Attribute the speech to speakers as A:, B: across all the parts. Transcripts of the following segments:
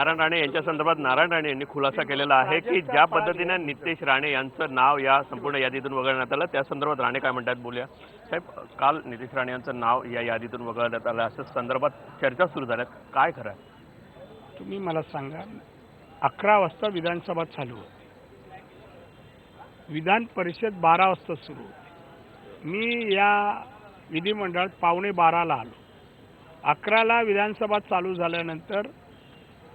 A: नारायण राणे यांच्या संदर्भात नारायण राणे यांनी खुलासा केलेला आहे की ज्या पद्धतीने नितेश राणे यांचं नाव या संपूर्ण यादीतून वगळण्यात आलं त्या संदर्भात राणे काय म्हणतात बोलूया. साहेब काल नितेश राणे यांचं नाव या यादीतून वगळण्यात आलं असं संदर्भात चर्चा सुरू झाल्यात. काय खरं आहे?
B: तुम्ही मला सांगा अकरा वाजता विधानसभा चालू होती. विधान परिषद बारा वाजता सुरू होती. मी या विधिमंडळात पावणे बाराला आलो. अकराला विधानसभा चालू झाल्यानंतर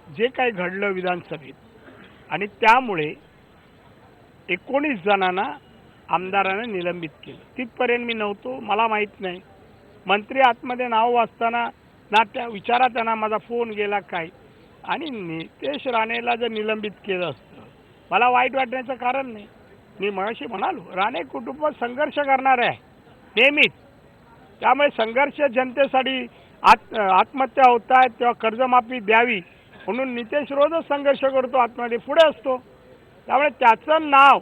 B: जे काही घडलं विधानसभेत आणि त्यामुळे एकोणीस जणांना आमदारानं निलंबित केलं. तिथपर्यंत मी नव्हतो मला माहीत नाही. मंत्री आतमध्ये नाव वाचताना ना त्या विचारा त्यांना माझा फोन गेला काय आणि नितेश राणेला जर निलंबित केलं असतं मला वाईट वाटण्याचं कारण नाही. मी मगाशी म्हणालो राणे कुटुंब संघर्ष करणार आहे नेहमीच. त्यामुळे संघर्ष जनतेसाठी आत आत्महत्या होत आहेत तेव्हा कर्जमाफी द्यावी म्हणून नितेश रोजच संघर्ष करतो आतमध्ये पुढे असतो. त्यामुळे त्याचं नाव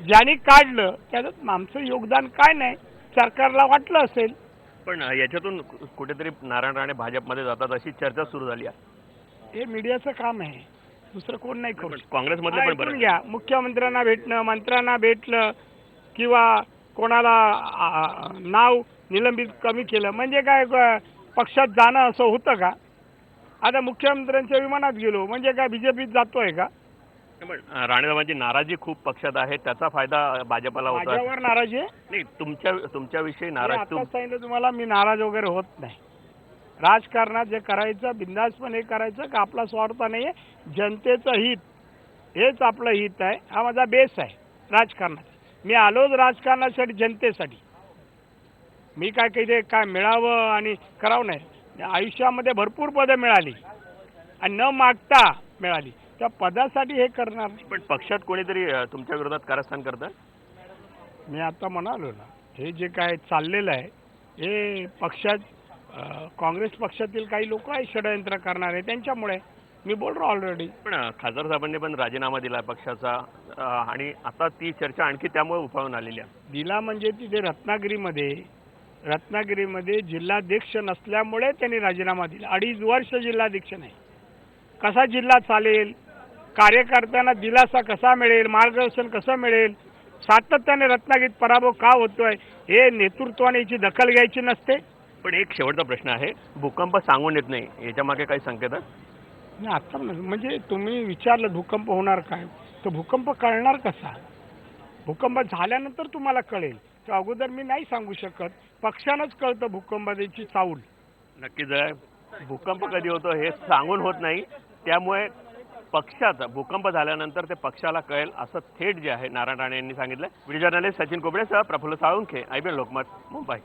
B: ज्यांनी काढलं त्याच्यात आमचं योगदान काय नाही सरकारला वाटलं असेल.
A: पण याच्यातून कुठेतरी नारायण राणे भाजपमध्ये जातात अशी चर्चा सुरू झाली आहे.
B: हे मीडियाचं काम आहे. दुसरं कोण नाही करू.
A: काँग्रेसमधले पण
B: घ्या. मुख्यमंत्र्यांना भेटणं मंत्र्यांना भेटलं किंवा कोणाला नाव निलंबित कमी केलं म्हणजे काय पक्षात जाणं असं होतं का? आता मुख्यमंत्र्यांच्या विमानात गेलो म्हणजे काय बीजेपीत जातोय का?
A: पण राणेसाहेबांची नाराजी खूप पक्षात आहे त्याचा फायदा भाजपला होता
B: माझ्यावर नाराजी आहे?
A: नाही तुमच्या तुमच्याविषयी
B: मी
A: नाराज
B: सांगितलं तुम्हाला मी नाराज वगैरे होत नाही. राजकारणात जे करायचं बिंदासपणे करायचं का आपला स्वार्थ नाही आहे जनतेचं हित हेच आपलं हित आहे. हा माझा बेस आहे राजकारणाचा मी आलोच राजकारणासाठी जनतेसाठी. मी काय काही ते काय मिळावं आणि करावं नाही. आयुष्यामध्ये भरपूर पदं मिळाली. आणि न मागता मिळाली. त्या पदासाठी हे करणार नाही.
A: पण पक्षात कोणीतरी अ, तुमच्या विरोधात कारस्थान करतं
B: मी आता म्हणालो ना हे जे काय चाललेलं आहे हे पक्षात अं, काँग्रेस पक्षातील काही लोक आहे षडयंत्र करणारे त्यांच्यामुळे मी बोललो ऑलरेडी
A: पण अ, खासदार साहेबांनी पण राजीनामा दिला पक्षाचा अ, आणि आता ती चर्चा आणखी त्यामुळे उफाळून आलेली आहे.
B: दिला म्हणजे तिथे रत्नागिरीमध्ये रत्नागिरीमध्ये जिल्हाध्यक्ष नसल्यामुळे त्यांनी राजीनामा दिला. अडीच वर्ष जिल्हाध्यक्ष नाही. कसा जिल्हा चालेल? कार्यकर्त्यांना दिलासा कसा मिळेल? मार्गदर्शन कसं मिळेल? सातत्याने रत्नागिरीत पराभव का होतोय? हे नेतृत्वाने याची दखल घ्यायची नसते.
A: पण एक शेवटचा प्रश्न आहे. भूकंप सांगून येत नाही. याच्या मागे काही संकेत
B: नाही आता म्हण- म्हणजे तुम्ही विचारलं भूकंप होणार काय? तर भूकंप कळणार कसा? भूकंप झाल्यानंतर तुम्हाला कळेल. तर अगोदर मी नाही सांगू शकत. पक्षानंच कळतं भूकंपाची चाऊल.
A: नक्कीच आहे भूकंप कधी होतो हे सांगून होत नाही. त्यामुळे पक्षाचा भूकंप झाल्यानंतर ते पक्षाला कळेल असं थेट जे आहे नारायण राणे यांनी सांगितलं. व्हिडिओ जर्नलिस्ट सचिन कोबडेसह प्रफुल्ल साळुंखे आय लोकमत मुंबई.